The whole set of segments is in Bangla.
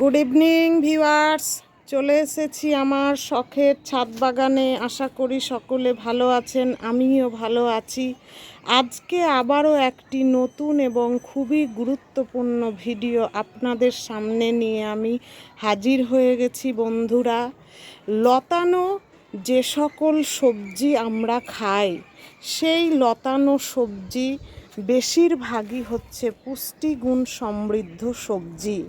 গুড ইভিনিং ভিউয়ার্স চলে এসেছি আমার শখের ছাদ বাগানে। আশা করি সকলে ভালো আছেন, আমিও ভালো আছি। আজকে আবারও একটি নতুন এবং খুবই গুরুত্বপূর্ণ ভিডিও আপনাদের সামনে নিয়ে আমি হাজির হয়ে গেছি, বন্ধুরা। লতানো যে সকল সবজি আমরা খাই, সেই লতানো সবজি বেশিরভাগই হচ্ছে পুষ্টিগুণ সমৃদ্ধ সবজি।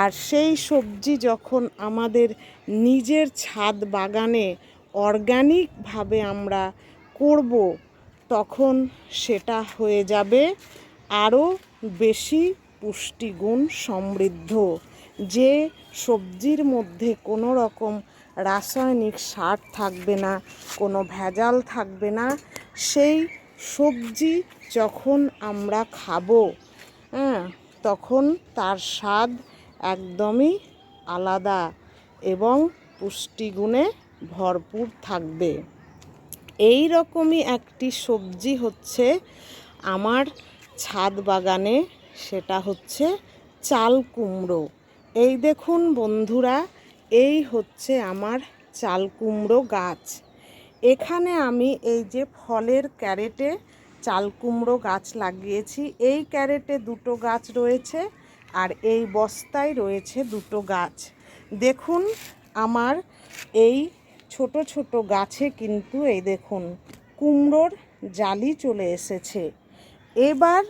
আর সেই সবজি যখন আমাদের নিজের ছাদ বাগানে অর্গানিকভাবে আমরা করব, তখন সেটা হয়ে যাবে আরও বেশি পুষ্টিগুণ সমৃদ্ধ। যে সবজির মধ্যে কোনো রকম রাসায়নিক সার থাকবে না, কোনো ভেজাল থাকবে না, সেই সবজি যখন আমরা খাব হ্যাঁ তখন তার স্বাদ একদমই আলাদা এবং পুষ্টিগুণে ভরপুর থাকবে। এই রকমই একটি সবজি হচ্ছে আমার ছাদ বাগানে, সেটা হচ্ছে চাল কুমড়ো। এই দেখুন বন্ধুরা, এই হচ্ছে আমার চাল কুমড়ো গাছ। এখানে আমি এই যে ফলের ক্যারেটে চাল কুমড়ো গাছ লাগিয়েছি, এই ক্যারেটে দুটো গাছ রয়েছে। আর এই বস্তায় রয়েছে দুটো গাছ। দেখুন, আমার এই ছোট ছোট গাছে কিন্তু এই দেখুন, কুমড়োর জালি চলে এসেছে। এবার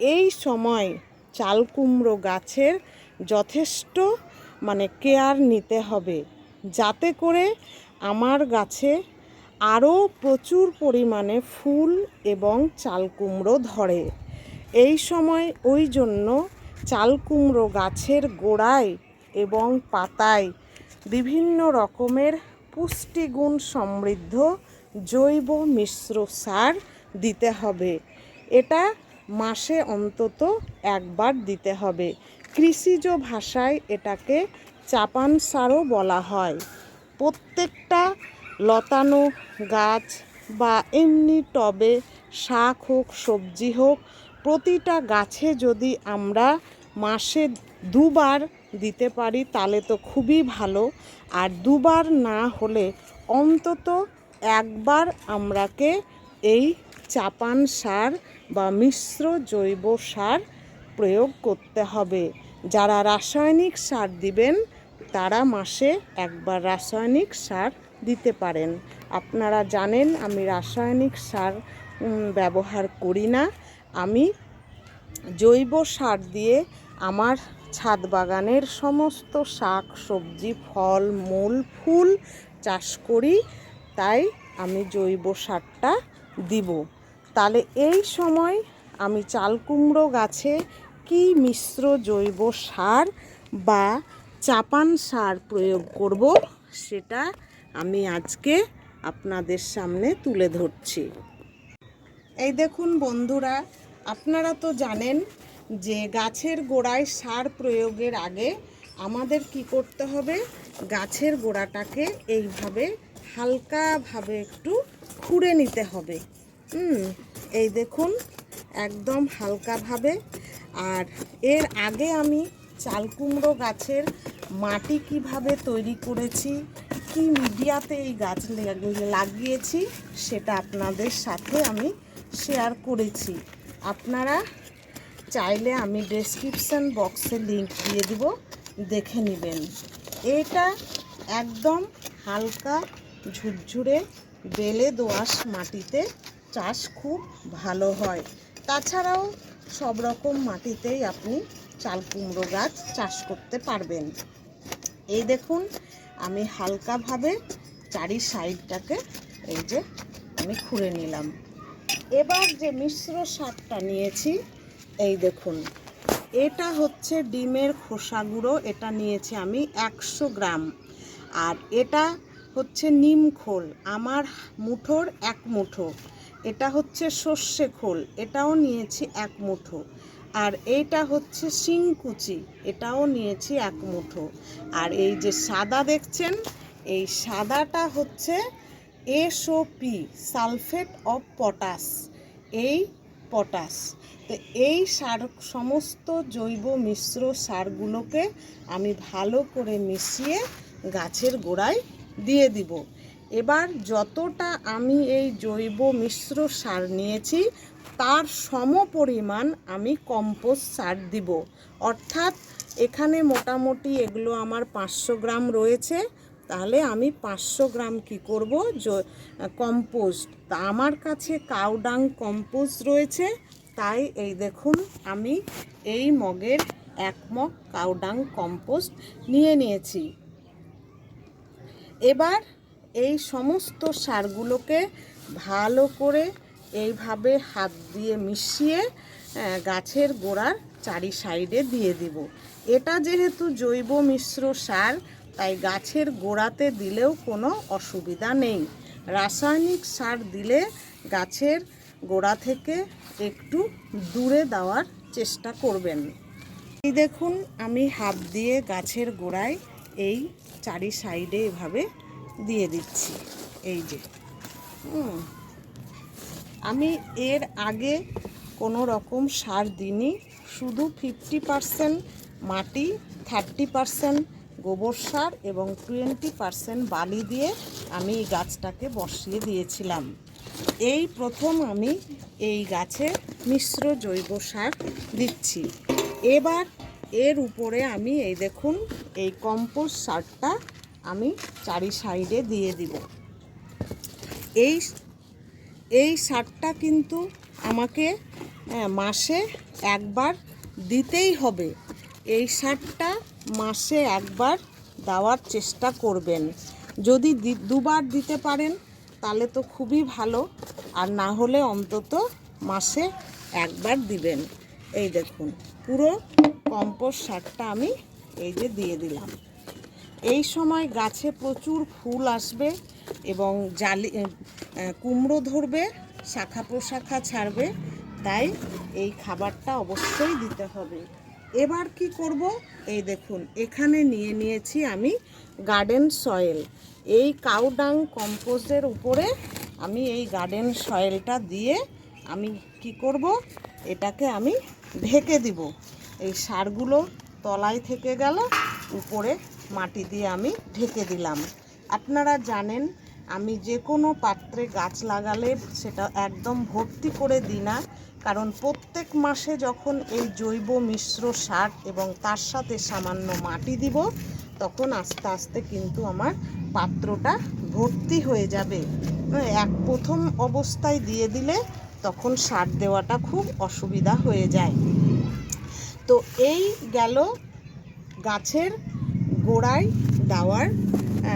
এই সময় চাল কুমড়ো গাছের যথেষ্ট মানে কেয়ার নিতে হবে, যাতে করে আমার গাছে আরও প্রচুর পরিমাণে ফুল এবং চাল কুমড়ো ধরে। এই সময় ওই জন্য চাল কুমড়ো গাছের গোড়ায় এবং পাতায় বিভিন্ন রকমের পুষ্টিগুণ সমৃদ্ধ জৈব মিশ্র সার দিতে হবে। এটা মাসে অন্তত একবার দিতে হবে। কৃষিজ ভাষায় এটাকে চাপান সারও বলা হয়। প্রত্যেকটা লতানো গাছ বা এমনি টবে শাক হোক, সবজি হোক, প্রতিটা গাছে যদি আমরা মাসে দুবার দিতে পারি তাহলে তো খুবই ভালো। আর দুবার না হলে অন্তত একবার আমরাকে এই চাপান সার বা মিশ্র জৈব সার প্রয়োগ করতে হবে। যারা রাসায়নিক সার দিবেন, তারা মাসে একবার রাসায়নিক সার দিতে পারেন। আপনারা জানেন, আমি রাসায়নিক সার ব্যবহার করি না। আমি জৈব সার দিয়ে আমার ছাদ বাগানের সমস্ত শাক, সবজি, ফল, মূল, ফুল চাষ করি, তাই আমি জৈব সারটা দিব। তাহলে এই সময় আমি চাল কুমড়ো গাছে কি মিশ্র জৈব সার বা চাপান সার প্রয়োগ করব, সেটা আমি আজকে আপনাদের সামনে তুলে ধরছি। এই দেখুন বন্ধুরা, আপনারা তো জানেন যে গাছের গোড়ায় সার প্রয়োগের আগে আমাদের কি করতে হবে? গাছের গোড়াটাকে এইভাবে হালকাভাবে একটু খুঁড়ে নিতে হবে। হুম, এই দেখুন, একদম হালকাভাবে। আর এর আগে আমি চাল কুমড়ো গাছের মাটি কীভাবে তৈরি করেছি, কি মিডিয়াতে এই গাছ লাগিয়েছি, সেটা আপনাদের সাথে আমি শেয়ার করেছি। আপনারা চাইলে আমি ডেসক্রিপশান বক্সে লিংক দিয়ে দিব, দেখে নেবেন। এটা একদম হালকা ঝুরঝুরে বেলে দোআঁশ মাটিতে চাষ খুব ভালো হয়। তাছাড়াও সব রকম মাটিতেই আপনি চাল কুমড়ো গাছ চাষ করতে পারবেন। এই দেখুন, আমি হালকাভাবে চারি সাইডটাকে এই যে আমি খুঁড়ে নিলাম। এবার যে মিশ্র সারটা নিয়েছি এই দেখুন। এটা হচ্ছে ডিমের খোসা গুঁড়ো, এটা নিয়েছি আমি একশো গ্রাম। আর এটা হচ্ছে নিম খোল, আমার মুঠোর এক মুঠো। এটা হচ্ছে সর্ষে খোল, এটাও নিয়েছি এক মুঠো। আর এইটা হচ্ছে শিংকুচি এটাও নিয়েছি এক মুঠো। আর এই যে সাদা দেখছেন, এই সাদাটা হচ্ছে এসওপি, সালফেট অফ পটাশ, এই পটাশ। তো এই সার, সমস্ত জৈব মিশ্র সারগুলোকে আমি ভালো করে মিশিয়ে গাছের গোড়ায় দিয়ে দিব। এবার যতটা আমি এই জৈব মিশ্র সার নিয়েছি, তার সম পরিমাণ আমি কম্পোস্ট সার দিব। অর্থাৎ এখানে মোটামুটি এগুলো আমার পাঁচশো গ্রাম রয়েছে, তাহলে আমি পাঁচশো গ্রাম কি করব? কম্পোস্ট। তা আমার কাছে কাউডাং কম্পোস্ট রয়েছে তাই এই দেখুন, আমি এই মগের এক মগ কাউডাং কম্পোস্ট নিয়ে নিয়েছি। এবার এই সমস্ত সারগুলোকে ভালো করে এইভাবে হাত দিয়ে মিশিয়ে গাছের গোড়ার চারি সাইডে দিয়ে দিব। এটা যেহেতু জৈব মিশ্র সার, তাই গাছের গোড়াতে দিলেও কোনো অসুবিধা নেই। রাসায়নিক সার দিলে গাছের গোড়া থেকে একটু দূরে দেওয়ার চেষ্টা করবেন। এই দেখুন, আমি হাত দিয়ে গাছের গোড়ায় এই চারি সাইডে এভাবে দিয়ে দিচ্ছি। এই যে আমি এর আগে কোনো রকম সার দিইনি। শুধু ফিফটি পারসেন্ট মাটি থার্টি পারসেন্ট গোবর সার এবং টোয়েন্টি পারসেন্ট বালি দিয়ে আমি এই গাছটাকে বসিয়ে দিয়েছিলাম। এই প্রথম আমি এই গাছে মিশ্র জৈব সার দিচ্ছি। এবার এর উপরে আমি এই দেখুন এই কম্পোস্ট সারটা আমি চারি সাইডে দিয়ে দিব। এই এই সারটা কিন্তু আমাকে আহ, মাসে একবার দিতেই হবে। এই সারটা মাসে একবার দেওয়ার চেষ্টা করবেন। যদি দুবার দিতে পারেন তাহলে তো খুবই ভালো। আর না হলে অন্তত মাসে একবার দিবেন। এই দেখুন, পুরো কম্পোস্ট সারটা আমি এই যে দিয়ে দিলাম। এই সময় গাছে প্রচুর ফুল আসবে এবং জালি কুমড়ো ধরবে, শাখা প্রশাখা ছাড়বে, তাই এই খাবারটা অবশ্যই দিতে হবে। এবার কি করব? এই দেখুন, এখানে নিয়ে নিয়েছি আমি গার্ডেন সয়েল এই কাউডাং কম্পোস্টের উপরে আমি এই গার্ডেন সয়েলটা দিয়ে আমি কি করব? এটাকে আমি ঢেকে দিব। এই সারগুলো তলায় থেকে গেল, উপরে মাটি দিয়ে আমি ঢেকে দিলাম। আপনারা জানেন আমি যে কোনো পাত্রে গাছ লাগালে সেটা একদম ভর্তি করে দিই না কারণ প্রত্যেক মাসে যখন এই জৈব মিশ্র সার এবং তার সাথে সামান্য মাটি দিব তখন আস্তে আস্তে কিন্তু আমার পাত্রটা ভর্তি হয়ে যাবে। হ্যাঁ, এক প্রথম অবস্থায় দিয়ে দিলে তখন সার দেওয়াটা খুব অসুবিধা হয়ে যায়। তো এই গেল গাছের গোড়ায় দেওয়ার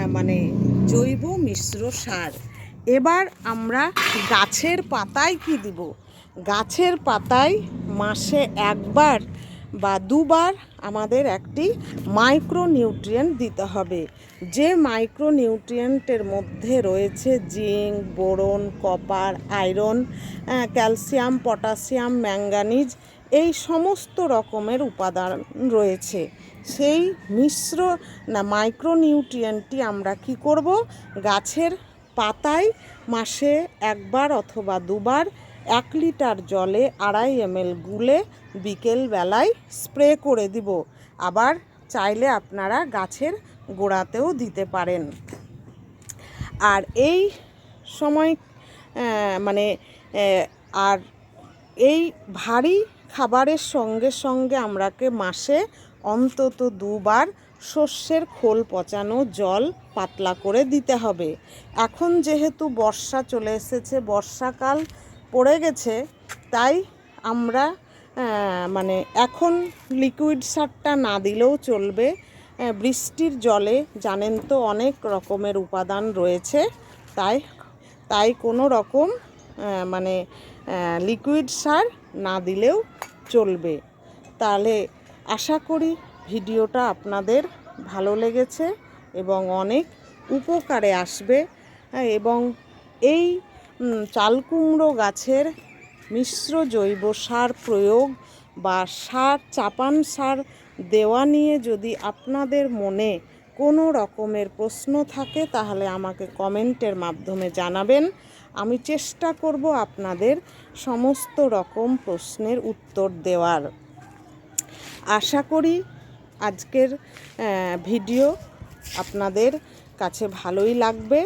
মানে জৈব মিশ্র সার। এবার আমরা গাছের পাতায় কি দিব? গাছের পাতায় মাসে একবার বা দুবার আমাদের একটি মাইক্রো নিউট্রিয়েন্ট দিতে হবে। যে মাইক্রো নিউট্রিয়েন্টের মধ্যে রয়েছে zinc, boron, copper, iron calcium, potassium manganese এই সমস্ত রকমের উপাদান রয়েছে। সেই মিশ্র, না মাইক্রোনিউট্রিয়েন্টটি আমরা কি করব? গাছের পাতায় মাসে একবার অথবা দুবার এক লিটার জলে আড়াই এমএল গুলে বিকেল বেলায় স্প্রে করে দিব। আবার চাইলে আপনারা গাছের গোড়াতেও দিতে পারেন। আর এই সময় মানে আর এই ভারী খাবারের সঙ্গে সঙ্গে আমরাকে মাসে অন্তত দুবার শস্যের খোল পচানো জল পাতলা করে দিতে হবে। এখন যেহেতু বর্ষা চলে এসেছে, বর্ষাকাল পড়ে গেছে, তাই আমরা মানে এখন লিকুইড সারটা না দিলেও চলবে। বৃষ্টির জলে জানেন তো অনেক রকমের উপাদান রয়েছে, তাই তাই কোনো রকম মানে লিকুইড সার না দিলেও চলবে। তাহলে আশা করি ভিডিওটা আপনাদের ভালো লেগেছে এবং অনেক উপকারে আসবে। হ্যাঁ, এবং এই চালকুমড়ো গাছের মিশ্র জৈব সার প্রয়োগ বা সার চাপান সার দেওয়া নিয়ে যদি আপনাদের মনে কোনো রকমের প্রশ্ন থাকে তাহলে আমাকে কমেন্টের মাধ্যমে জানাবেন। আমি চেষ্টা করব আপনাদের সমস্ত রকম প্রশ্নের উত্তর দেওয়ার। আশা করি আজকের ভিডিও আপনাদের কাছে ভালোই লাগবে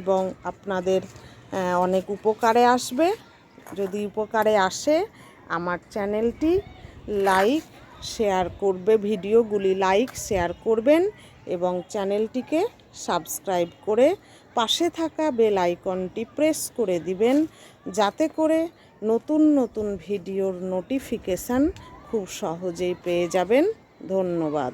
এবং আপনাদের অনেক উপকারে আসবে। যদি উপকারে আসে, আমার চ্যানেলটি লাইক, শেয়ার করবে, ভিডিওগুলি লাইক, শেয়ার করবেন এবং চ্যানেলটিকে সাবস্ক্রাইব করে পাশে থাকা বেল আইকনটি প্রেস করে দিবেন, যাতে করে নতুন নতুন ভিডিওর নোটিফিকেশান খুব সহজেই পেয়ে যাবেন। ধন্যবাদ।